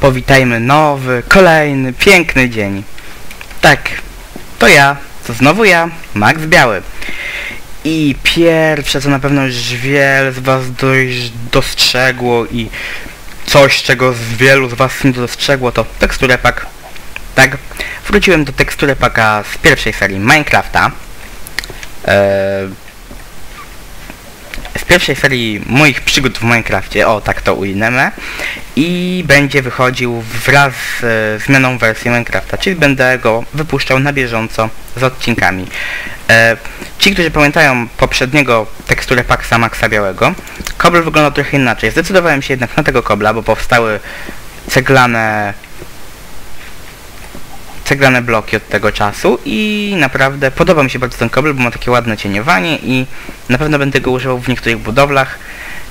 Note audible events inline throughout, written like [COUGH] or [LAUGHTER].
Powitajmy nowy, kolejny, piękny dzień. Tak, to ja, to znowu ja, Max Biały. I pierwsze, co na pewno już wiele z was dość dostrzegło i coś, czego z wielu z was nie dostrzegło, to teksturę pack. Tak, wróciłem do tekstury packa z pierwszej serii Minecrafta. Eee, z pierwszej serii moich przygód w Minecrafcie, o tak to ujmę, i będzie wychodził wraz z zmianą wersji Minecrafta, czyli będę go wypuszczał na bieżąco z odcinkami. E, ci, którzy pamiętają poprzedniego teksturę Paxa Maxa Białego, kobel wyglądał trochę inaczej. Zdecydowałem się jednak na tego kobla, bo powstały ceglane ceglane bloki od tego czasu i naprawdę podoba mi się bardzo ten kobel, bo ma takie ładne cieniowanie i na pewno będę go używał w niektórych budowlach,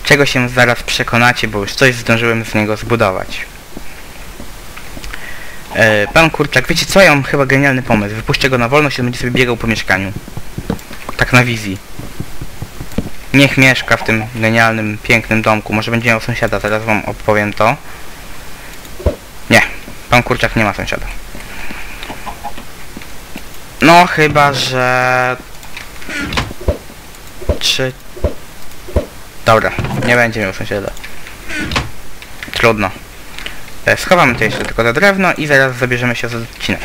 czego się zaraz przekonacie, bo już coś zdążyłem z niego zbudować. E, pan Kurczak, wiecie co? Ja mam chyba genialny pomysł. Wypuszczę go na wolność i on będzie sobie biegał po mieszkaniu. Tak na wizji. Niech mieszka w tym genialnym, pięknym domku. Może będzie miał sąsiada, teraz wam opowiem to. Nie, pan Kurczak nie ma sąsiada. No chyba, że... Czy... Dobra, nie będzie miał sąsiada. Trudno. E, Schowamy to jeszcze tylko za drewno i zaraz zabierzemy się za odcinek.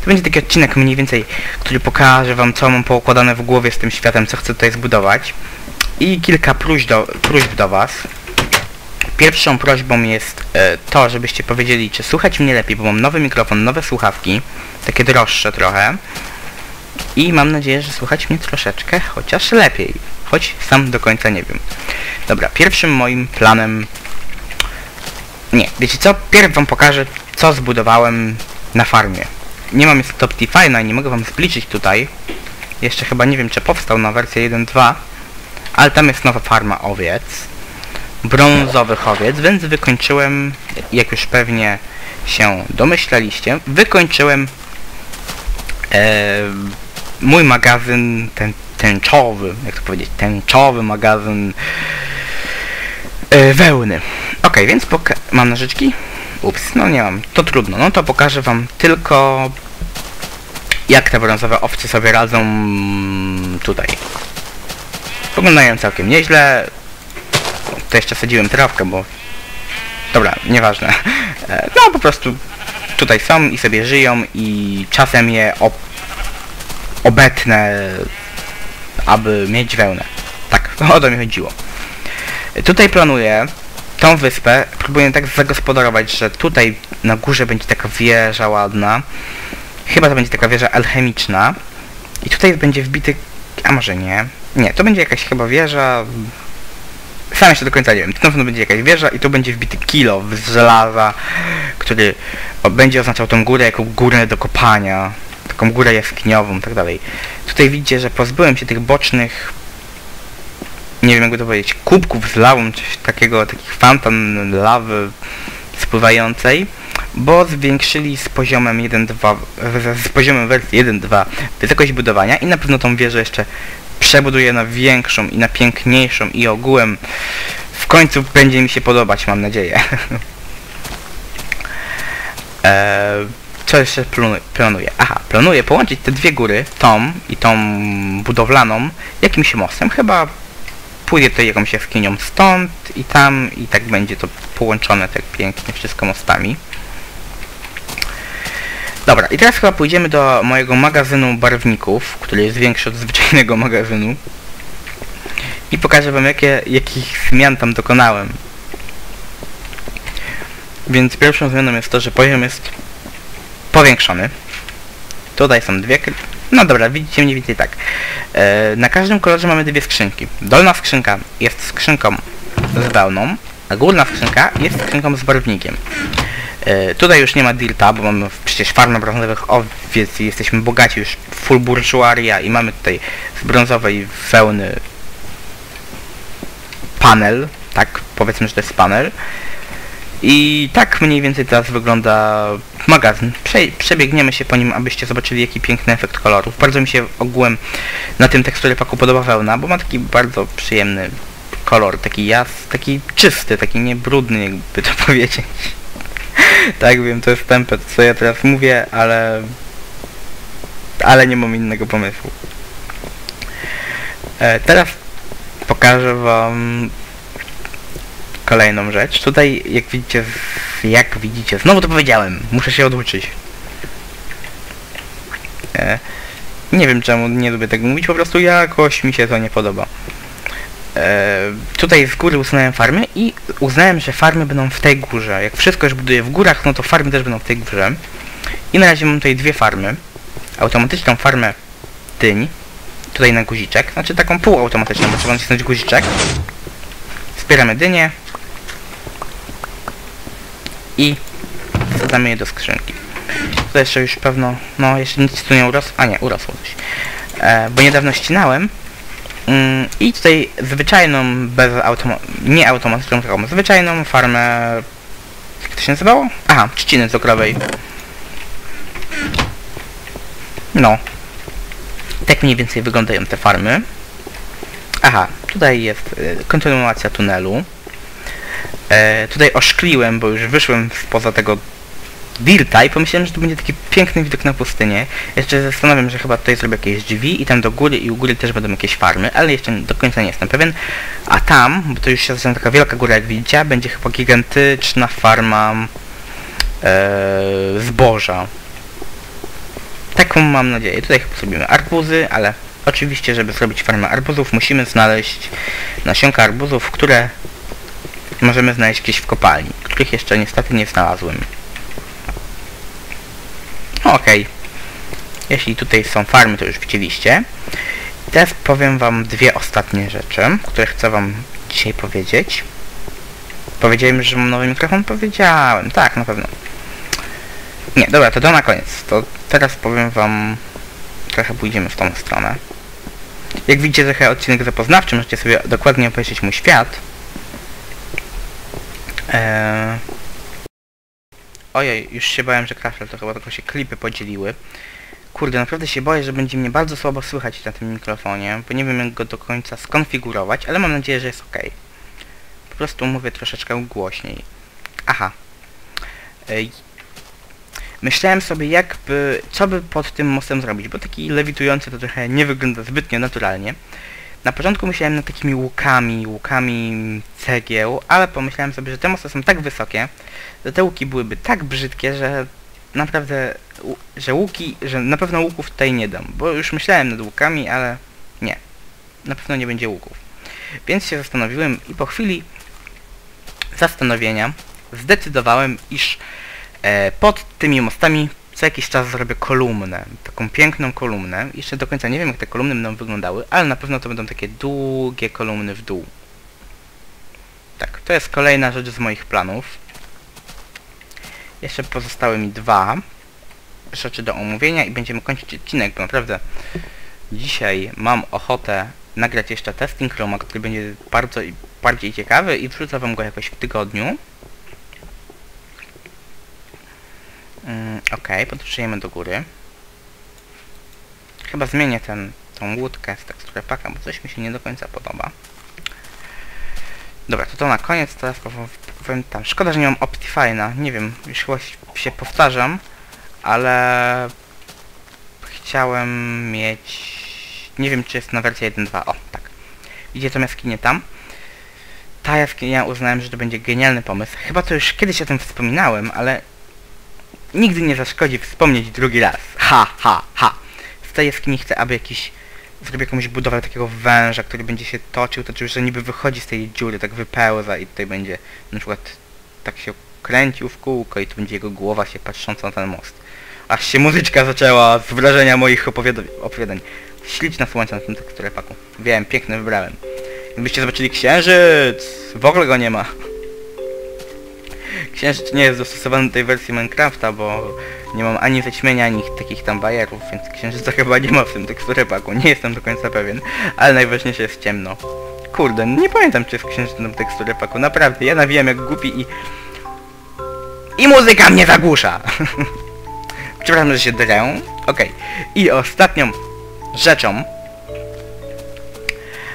To będzie taki odcinek mniej więcej, który pokaże wam co mam poukładane w głowie z tym światem, co chcę tutaj zbudować. I kilka próśb do, próśb do was. Pierwszą prośbą jest e, to, żebyście powiedzieli, czy słuchać mnie lepiej, bo mam nowy mikrofon, nowe słuchawki, takie droższe trochę. I mam nadzieję, że słuchać mnie troszeczkę, chociaż lepiej. Choć sam do końca nie wiem. Dobra, pierwszym moim planem... Nie, wiecie co? Pierw wam pokażę, co zbudowałem na farmie. Nie mam jest Optifine'a i nie mogę wam zbliżyć tutaj. Jeszcze chyba nie wiem, czy powstał na wersję 1.2. Ale tam jest nowa farma owiec. Brązowych owiec, więc wykończyłem, jak już pewnie się domyślaliście, wykończyłem e, mój magazyn ten, tęczowy, jak to powiedzieć, tęczowy magazyn e, wełny. Ok, więc mam nożyczki? Ups, no nie mam, to trudno. No to pokażę wam tylko jak te brązowe owce sobie radzą tutaj. Wyglądają całkiem nieźle. To jeszcze sadziłem trawkę, bo... Dobra, nieważne. E, No po prostu tutaj są i sobie żyją i czasem je op obetnę, aby mieć wełnę. Tak, [LAUGHS] o to mi chodziło. Tutaj planuję tą wyspę, próbuję tak zagospodarować, że tutaj na górze będzie taka wieża ładna. Chyba to będzie taka wieża alchemiczna. I tutaj będzie wbity... A może nie? Nie, to będzie jakaś chyba wieża... Sam jeszcze do końca nie wiem. Tu na pewno będzie jakaś wieża i tu będzie wbity kilo z żelaza, który będzie oznaczał tą górę jako górę do kopania taką górę jaskiniową tak dalej. Tutaj widzicie, że pozbyłem się tych bocznych nie wiem jakby to powiedzieć, kubków z lawą, coś takiego, takich fontan lawy spływającej, bo zwiększyli z poziomem 1.2, z poziomem wersji 1.2 wysokość budowania i na pewno tą wieżę jeszcze przebuduję na większą i na piękniejszą i ogółem w końcu będzie mi się podobać, mam nadzieję. eee, [LAUGHS] co jeszcze planuję? Aha, planuję połączyć te dwie góry, tą i tą budowlaną, jakimś mostem. Chyba pójdę tutaj jakąś jaskinią stąd i tam i tak będzie to połączone tak pięknie wszystko mostami. Dobra, i teraz chyba pójdziemy do mojego magazynu barwników, który jest większy od zwyczajnego [LAUGHS] magazynu. I pokażę wam jakie, jakich zmian tam dokonałem. Więc pierwszą zmianą jest to, że poziom jest powiększony. Tutaj są dwie... No dobra, widzicie mniej więcej tak. E, na każdym kolorze mamy dwie skrzynki. Dolna skrzynka jest skrzynką z wełną, a górna skrzynka jest skrzynką z barwnikiem. E, tutaj już nie ma dirta, bo mamy przecież farmę brązowych owiec i jesteśmy bogaci już full bourgeoisia i mamy tutaj z brązowej wełny panel, tak? Powiedzmy, że to jest panel. I tak mniej więcej teraz wygląda magazyn. Prze przebiegniemy się po nim, abyście zobaczyli jaki piękny efekt kolorów. Bardzo mi się ogółem na tym teksturze paku podoba wełna, bo ma taki bardzo przyjemny kolor, taki jas, taki czysty, taki niebrudny jakby to [LAUGHS] powiedzieć. tak wiem, to jest tempet, co ja teraz mówię, ale... Ale nie mam innego pomysłu. E, teraz pokażę wam kolejną rzecz. Tutaj, jak widzicie, jak widzicie, znowu to powiedziałem, muszę się oduczyć. E, nie wiem czemu nie lubię tego mówić, po prostu jakoś mi się to nie podoba. E, tutaj z góry usunąłem farmy i uznałem, że farmy będą w tej górze. Jak wszystko już buduję w górach, no to farmy też będą w tej górze. I na razie mam tutaj dwie farmy. Automatyczną farmę dyń, tutaj na guziczek, znaczy taką półautomatyczną, bo trzeba nacisnąć guziczek. Zbieramy dynię i wsadzamy je do skrzynki. Tutaj jeszcze już pewno, no jeszcze nic tu nie urosło, a nie, urosło coś. E, bo niedawno ścinałem mm, i tutaj zwyczajną, bez automa nie automatyczną, zwyczajną farmę, jak to się nazywało? Aha, trzciny cukrowej. No. Tak mniej więcej wyglądają te farmy. Aha, tutaj jest y, kontynuacja tunelu. E, tutaj oszkliłem, bo już wyszłem spoza tego dirta i pomyślałem, że to będzie taki piękny widok na pustynię. Jeszcze zastanawiam, że chyba tutaj zrobię jakieś drzwi i tam do góry i u góry też będą jakieś farmy, ale jeszcze do końca nie jestem pewien. A tam, bo to już się zaczyna taka wielka góra jak widzicie, będzie chyba gigantyczna farma e, zboża. Taką mam nadzieję. Tutaj chyba zrobimy arbuzy, ale oczywiście, żeby zrobić farmę arbuzów, musimy znaleźć nasionka arbuzów, które możemy znaleźć gdzieś w kopalni, których jeszcze niestety nie znalazłem. Okej. Jeśli tutaj są farmy, to już widzieliście. Teraz powiem wam dwie ostatnie rzeczy, które chcę wam dzisiaj powiedzieć. Powiedziałem, że mam nowy mikrofon? Powiedziałem, tak, na pewno. Nie, dobra, to to na koniec. To teraz powiem wam... Trochę pójdziemy w tą stronę. Jak widzicie, trochę odcinek zapoznawczy, możecie sobie dokładnie obejrzeć mój świat. Eee... Ojej, już się bałem, że crasher, to chyba tylko się klipy podzieliły. Kurde, naprawdę się boję, że będzie mnie bardzo słabo słychać na tym mikrofonie, bo nie wiem jak go do końca skonfigurować, ale mam nadzieję, że jest ok. Po prostu mówię troszeczkę głośniej. Aha. Ej. Myślałem sobie jakby, co by pod tym mostem zrobić, bo taki lewitujący to trochę nie wygląda zbytnio naturalnie. Na początku myślałem nad takimi łukami, łukami cegieł, ale pomyślałem sobie, że te mosty są tak wysokie, że te łuki byłyby tak brzydkie, że naprawdę, że łuki, że na pewno łuków tutaj nie dam, bo już myślałem nad łukami, ale nie, na pewno nie będzie łuków. Więc się zastanowiłem i po chwili zastanowienia zdecydowałem, iż e, pod tymi mostami co jakiś czas zrobię kolumnę, taką piękną kolumnę. Jeszcze do końca nie wiem jak te kolumny będą wyglądały, ale na pewno to będą takie długie kolumny w dół. Tak, to jest kolejna rzecz z moich planów. Jeszcze pozostały mi dwa rzeczy do omówienia i będziemy kończyć odcinek, bo naprawdę dzisiaj mam ochotę nagrać jeszcze testing Chroma, który będzie bardzo bardziej ciekawy i wrzucę wam go jakoś w tygodniu. Mm, Okej, podróżujemy do góry. Chyba zmienię ten, tą łódkę z teksturę paka, bo coś mi się nie do końca podoba. Dobra, to to na koniec, teraz powiem, tam. Szkoda, że nie mam Optifine'a. Nie wiem, już chyba się powtarzam, ale chciałem mieć... Nie wiem, czy jest na wersję 1.2. O, tak. Idzie tą jaskinię tam. Ta jaskinia uznałem, że to będzie genialny pomysł. Chyba to już kiedyś o tym wspominałem, ale nigdy nie zaszkodzi wspomnieć drugi raz. Ha, ha, ha. W tej jaskini chcę, aby jakiś... Zrobię jakąś budowę takiego węża, który będzie się toczył, toczył, że niby wychodzi z tej dziury, tak wypełza i tutaj będzie na przykład tak się kręcił w kółko i tu będzie jego głowa się patrząca na ten most. Aż się muzyczka zaczęła z wrażenia moich opowiada- opowiadań. Śliczna słońce na tym teksturę paku. Wiem, piękny wybrałem. Gdybyście zobaczyli księżyc! W ogóle go nie ma. Księżyc nie jest dostosowany do tej wersji Minecrafta, bo nie mam ani zaćmienia, ani takich tam bajerów, więc księżyca [LAUGHS] chyba nie ma w tym teksturę paku. Nie jestem do końca pewien, ale najważniejsze jest ciemno. Kurde, nie pamiętam czy jest księżyc na teksturę paku, naprawdę, ja nawijam jak głupi i... I muzyka mnie zagłusza! [LAUGHS] Przepraszam, że się drę. Okej. I ostatnią rzeczą,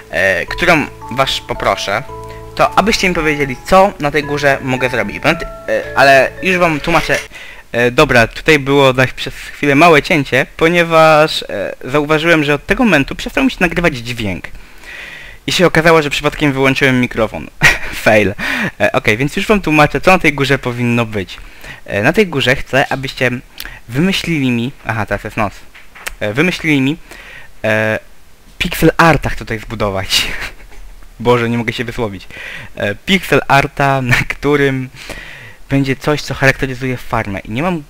e, którą was poproszę, to abyście mi powiedzieli, co na tej górze mogę zrobić. E, ale już wam tłumaczę. E, dobra, tutaj było na, przez chwilę małe cięcie, ponieważ e, zauważyłem, że od tego momentu przestał mi się nagrywać dźwięk. I się okazało, że przypadkiem wyłączyłem mikrofon. [LAUGHS] Fail. Okej, więc już wam tłumaczę, co na tej górze powinno być. Na tej górze chcę, abyście wymyślili mi... Aha, teraz jest noc. Wymyślili mi e, pixel artach tutaj zbudować. [LAUGHS] Boże, nie mogę się wysłowić. E, pixel arta, na którym będzie coś, co charakteryzuje farmę. I nie mam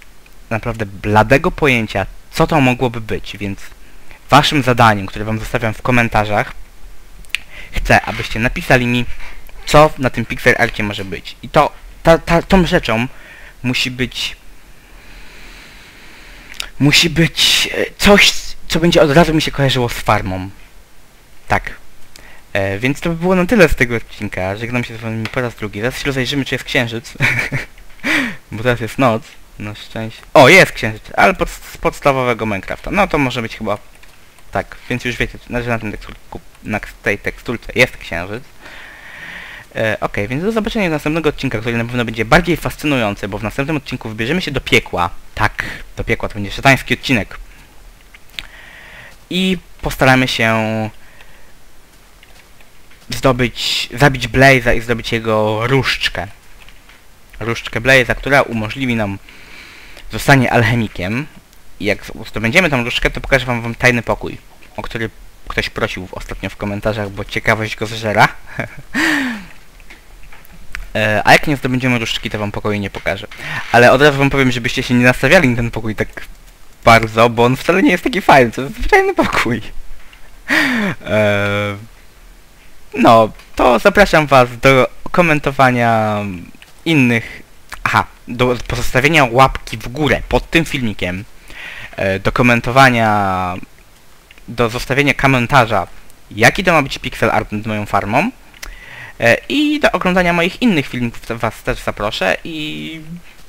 naprawdę bladego pojęcia, co to mogłoby być, więc waszym zadaniem, które wam zostawiam w komentarzach, chcę, abyście napisali mi, co na tym pixel arcie może być. I to, ta, ta, tą rzeczą musi być musi być e, coś, co będzie od razu mi się kojarzyło z farmą. Tak. E, więc to by było na tyle z tego odcinka. Żegnam się z wami po raz drugi. Zaraz się rozejrzymy, czy jest księżyc. [LAUGHS] Bo teraz jest noc. Na szczęście. O, jest księżyc, ale pod, z podstawowego Minecrafta. No to może być chyba... Tak, więc już wiecie, że na, tym na tej teksturce jest księżyc. E, Okej, więc do zobaczenia następnego odcinka, który na pewno będzie bardziej fascynujący, bo w następnym odcinku wybierzemy się do piekła. Tak, do piekła to będzie szatański odcinek. I postaramy się zdobyć, zabić Blaze'a i zdobyć jego różdżkę. Różdżkę Blaze'a, która umożliwi nam zostanie alchemikiem. I jak zdobędziemy tą różdżkę, to pokażę wam, wam tajny pokój, o który ktoś prosił ostatnio w komentarzach, bo ciekawość go zżera. [LAUGHS] E, A jak nie zdobędziemy różdżki, to wam pokoju nie pokażę. Ale od razu wam powiem, żebyście się nie nastawiali na ten pokój tak bardzo, bo on wcale nie jest taki fajny, to jest zwyczajny pokój. [LAUGHS] E, No, to zapraszam was do komentowania innych... Aha, do pozostawienia łapki w górę pod tym filmikiem, e, do komentowania, do zostawienia komentarza, jaki to ma być pixel art nad moją farmą, E, I do oglądania moich innych filmików Was też zaproszę i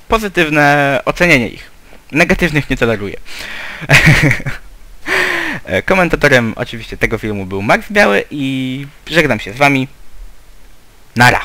pozytywne ocenienie ich. Negatywnych nie toleruję. [LAUGHS] E, Komentatorem oczywiście tego filmu był Max Biały i żegnam się z Wami. Nara.